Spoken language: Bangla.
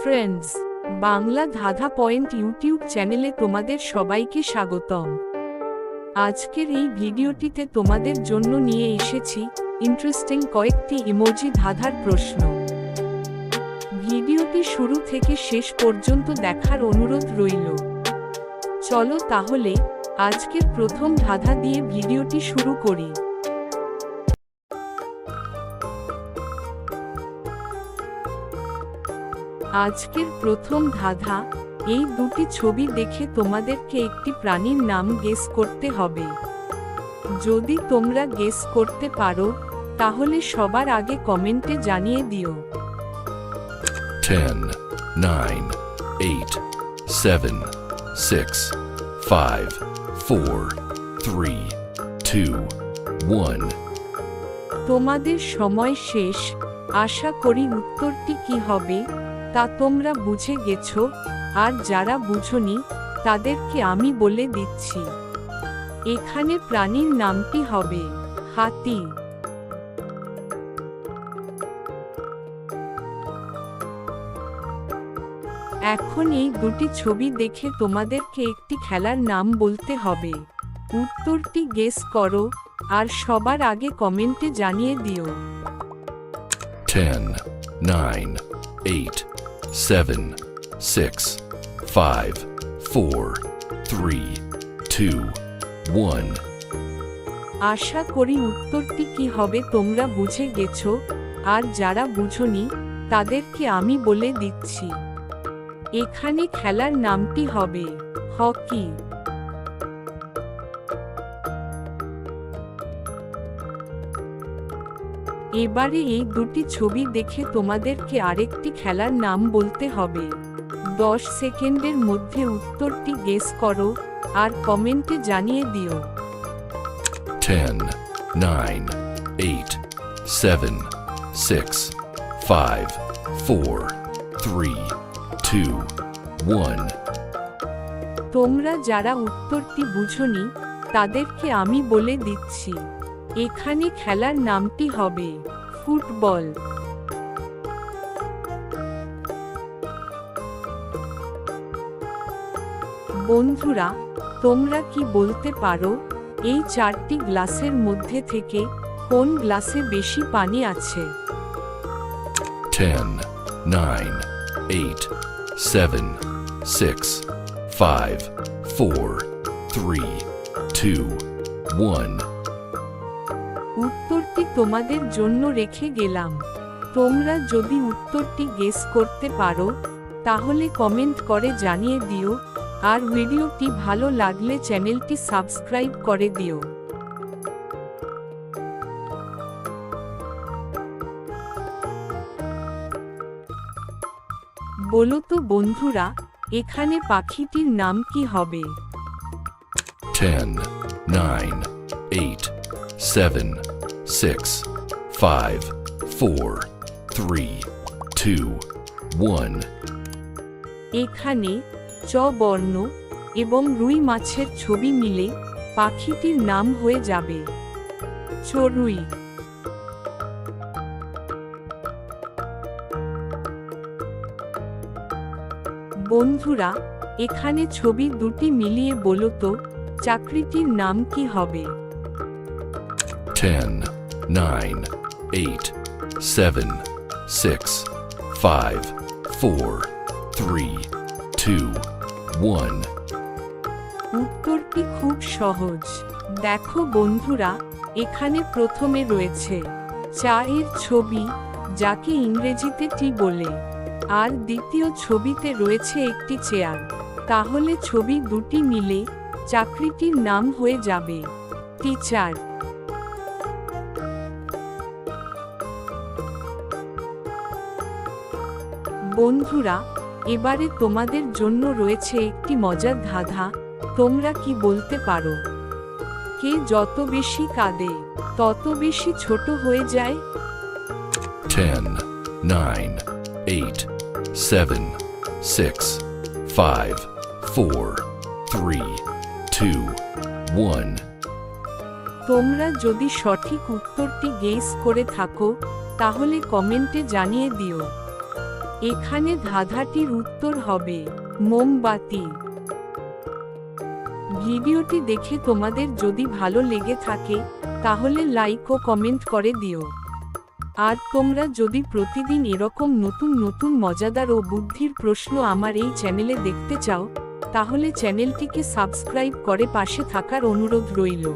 ফ্রেন্ডস বাংলা ধাঁধা পয়েন্ট ইউটিউব চ্যানেলে তোমাদের সবাইকে স্বাগতম। আজকের এই ভিডিওটিতে তোমাদের জন্য নিয়ে এসেছি ইন্টারেস্টিং কয়েকটি ইমোজি ধাঁধার প্রশ্ন। ভিডিওটি শুরু থেকে শেষ পর্যন্ত দেখার অনুরোধ রইল। চলো তাহলে আজকের প্রথম ধাঁধা দিয়ে ভিডিওটি শুরু করি। আজকের প্রথম ধাঁধা এই দুটি ছবি দেখে তোমাদেরকে একটি প্রাণীর নাম গেস করতে হবে। যদি তোমরা গেস করতে পারো তাহলে সবার আগে কমেন্টে জানিয়ে দিও। 10, 9, 8, 7, 6, 5, 4, 3, 2, 1. তোমাদের সময় শেষ। আশা করি উত্তরটি কি হবে? তা তোমরা বুঝে গেছো আর যারা বুঝনি তাদেরকে আমি বলে দিচ্ছি। এখানে প্রাণীর নামটি হবে হাতি। এখন এই দুটি ছবি দেখে তোমাদেরকে একটি খেলার নাম বলতে হবে। উত্তরটি গেস করো আর সবার আগে কমেন্টে জানিয়ে দিও। 10, 9, 8, 7, 6, 5, 4, 3, 2, 1. আশা করি উত্তরটি কি হবে তোমরা বুঝে গেছো। আর যারা বুঝনি তাদেরকে আমি বলে দিচ্ছি। এখানে খেলার নামটি হবে হকি। এবারে এই দুটি ছবি দেখে তোমাদেরকে আরেকটি খেলার নাম বলতে হবে। দশ সেকেন্ডের মধ্যে উত্তরটি গেস করো আর কমেন্টে জানিয়ে দিও। 10, 9, 8, 7, 6, 5, 4, 3, 2, 1. তোমরা যারা উত্তরটি বুঝনি তাদেরকে আমি বলে দিচ্ছি। এখানে খেলার নামটি হবে ফুটবল বন্ধুরা তোমরা কি বলতে পারো এই চারটি গ্লাসের মধ্যে থেকে কোন গ্লাসে বেশি পানি আছে 10, 9, 8, 7, 6, 5, 4, 3, 2, 1. উত্তরটি তোমাদের জন্য রেখে গেলাম। তোমরা যদি উত্তরটি গেস করতে পারো তাহলে কমেন্ট করে জানিয়ে দিও আর ভিডিওটি ভালো লাগলে চ্যানেলটি সাবস্ক্রাইব করে দিও। বলো তো বন্ধুরা এখানে পাখিটির নাম কি হবে? 10, 9, 8, 7, 6, 5, 4, 3, 2, 1. এখানে চ বর্ণ এবং রুই মাছের ছবি মিলে পাখিটির নাম হয়ে যাবে। চড়ুই বন্ধুরা এখানে ছবি দুটি মিলিয়ে বলো তো চাকরিটির নাম কি হবে? 10, 9, 8, 7, 6, 5, 4, 3, 2, 1. উত্তরটি খুব সহজ। দেখো বন্ধুরা এখানে প্রথমে রয়েছে চায়ের ছবি যাকে ইংরেজিতে টি বলে। আর দ্বিতীয় ছবিতে রয়েছে একটি চেয়ার। তাহলে ছবি দুটি মিলে চাকরিটির নাম হয়ে যাবে। টিচার বন্ধুরা এবারে তোমাদের জন্য রয়েছে একটি মজার ধাঁধা তোমরা কি বলতে পারো? কে যত বেশি কাঁদে তত বেশি ছোট হয়ে যায়? 10, 9, 8, 7, 6, 5, 4, 3, 2, 1. তোমরা যদি সঠিক উত্তরটি গেস করে থাকো তাহলে কমেন্টে জানিয়ে দিও। এখানে ধাঁধাটির উত্তর হবে, মোমবাতি। ভিডিওটি দেখে তোমাদের যদি ভালো লেগে থাকে, তাহলে লাইক ও কমেন্ট করে দিও। আর তোমরা যদি প্রতিদিন এরকম নতুন নতুন মজাদার ও বুদ্ধির প্রশ্ন আমার এই চ্যানেলে দেখতে চাও, তাহলে চ্যানেলটিকে সাবস্ক্রাইব করে পাশে থাকার অনুরোধ রইল।